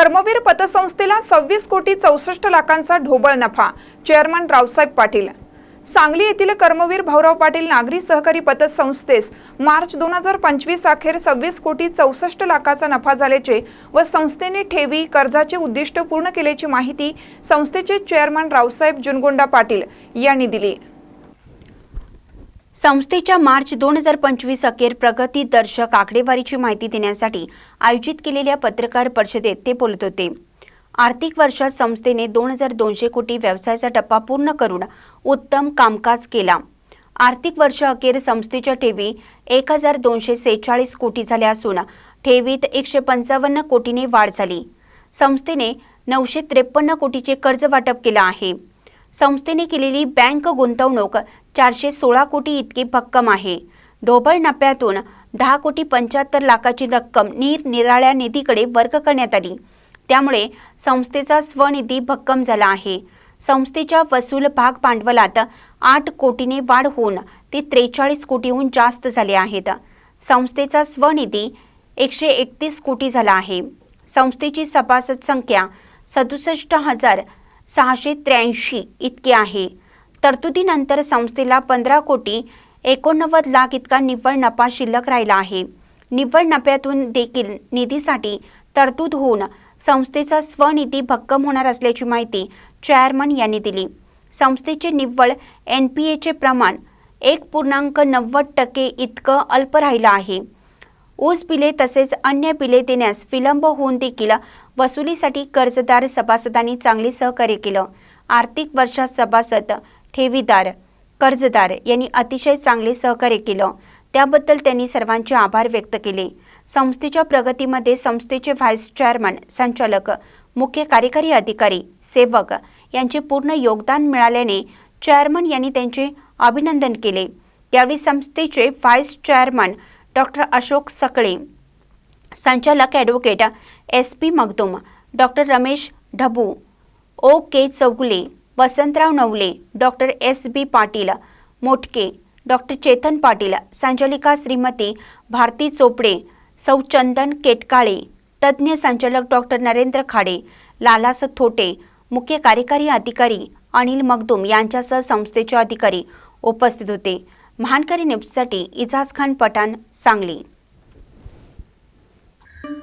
कर्मवीर पतसंस्थेला सव्वीस कोटी चौसष्ट लाखांचा ढोबळ नफा. चेअरमन रावसाहेब पाटील. सांगली येथील कर्मवीर भाऊराव पाटील नागरी सहकारी पतसंस्थेस मार्च दोन हजार पंचवीस अखेर सव्वीस कोटी चौसष्ट लाखाचा नफा झाल्याचे व संस्थेने ठेवी कर्जाचे उद्दिष्ट पूर्ण केल्याची माहिती संस्थेचे चेअरमन रावसाहेब जुनगोंडा पाटील यांनी दिली. संस्थेच्या मार्च दोन हजार पंचवीस अखेर प्रगती दर्शक आकडेवारीची माहिती देण्यासाठी आयोजित केलेल्या पत्रकार परिषदेत ते बोलत होते. आर्थिक वर्षात संस्थेने दोन हजार दोनशे कोटी व्यवसायाचा टप्पा पूर्ण करून उत्तम कामकाज केला. आर्थिक वर्ष अखेर संस्थेच्या ठेवी एक हजार दोनशे सेहेचाळीस कोटी झाल्या असून ठेवीत एकशे पंचावन्न कोटीने वाढ झाली. संस्थेने नऊशे त्रेपन्न कोटीचे कर्ज वाटप केलं आहे. संस्थेने केलेली बँक गुंतवणूक चारशे सोळा कोटी इतकी भक्कम आहे. ढोबळ नफ्यातून दहा कोटी पंच्याहत्तर लाखाची रक्कम निरनिराळ्या निधीकडे वर्ग करण्यात आली. त्यामुळे संस्थेचा स्वनिधी भक्कम झाला आहे. संस्थेच्या वसूल भाग भांडवलात आठ कोटीने वाढ होऊन ते त्रेचाळीस कोटीहून जास्त झाले आहेत. संस्थेचा स्वनिधी एकशे एकतीस कोटी झाला आहे. संस्थेची सभासद संख्या सदुसष्ट हजार सहाशे त्र्याऐंशी इतकी आहे. तरतुदीनंतर संस्थेला पंधरा कोटी एकोणनव्वद लाख इतका निव्वळ नफा शिल्लक राहिला आहे. निव्वळ नफ्यातून देखील निधीसाठी तरतूद होऊन संस्थेचा स्वनिधी भक्कम होणार असल्याची माहिती चेअरमन यांनी दिली. संस्थेचे निव्वळ एन पी एचे प्रमाण एक पूर्णांक नव्वद टक्के इतकं अल्प राहिलं आहे. ऊस बिले तसेच अन्य बिले देण्यास विलंब होऊन देखील वसुलीसाठी कर्जदार सभासदांनी चांगले सहकार्य केलं. आर्थिक वर्षात सभासद ठेवीदार कर्जदार यांनी अतिशय चांगले सहकार्य केलं. त्याबद्दल त्यांनी सर्वांचे आभार व्यक्त केले. संस्थेच्या प्रगतीमध्ये संस्थेचे व्हाईस चेअरमन संचालक मुख्य कार्यकारी अधिकारी सेवक यांचे पूर्ण योगदान मिळाल्याने चेअरमन यांनी त्यांचे अभिनंदन केले. त्यावेळी संस्थेचे vice chairman doctor Ashok Sakale संचालक advocate S P Magdum doctor Ramesh Dhabu O K Chougule Vasantrao Navale doctor S. B. Patil Motke doctor Chetan Patil संचालिका श्रीमती भारती चोपडे सौ चंदन केटकाळे तज्ज्ञ संचालक डॉक्टर नरेंद्र खाडे लालास थोटे मुख्य कार्यकारी अधिकारी अनिल मगदुम यांच्यासह संस्थेचे अधिकारी उपस्थित होते. महानकरी न्यूजसाठी इजाज खान पठाण सांगली.